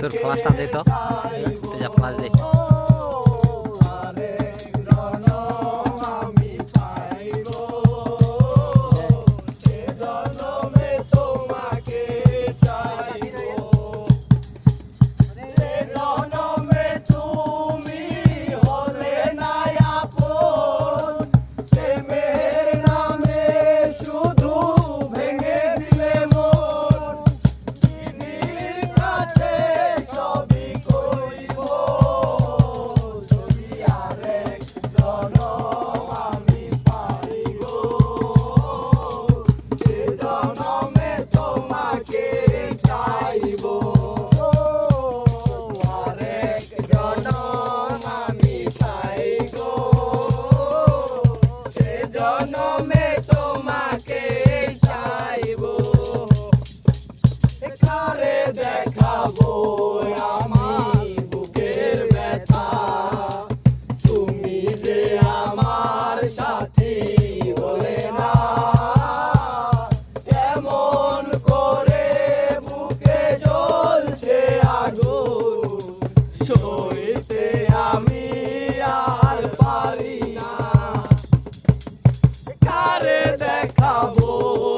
তোর ফ্লাসটা দে তো। তুই যা ফ্লাস দে। জনমে তোমাকে চাইব করে দেখাবো আমার বুকের ব্যথা তুমি যে আমার সাথী বলে না এমন করে বুকে জ্বলছে আগুন সইতে দেখাবো।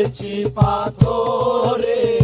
হয়েছি পাথরে।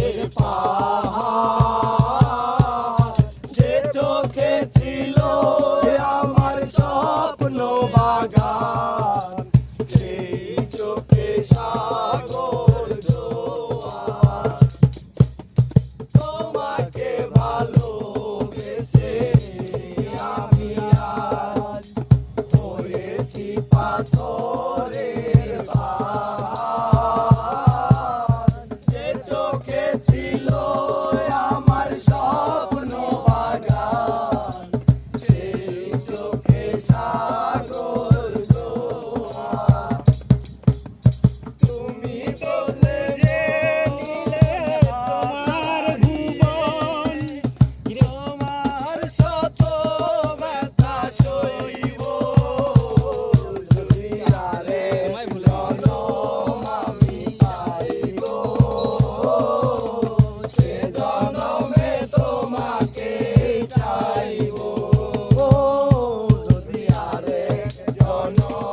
no, no.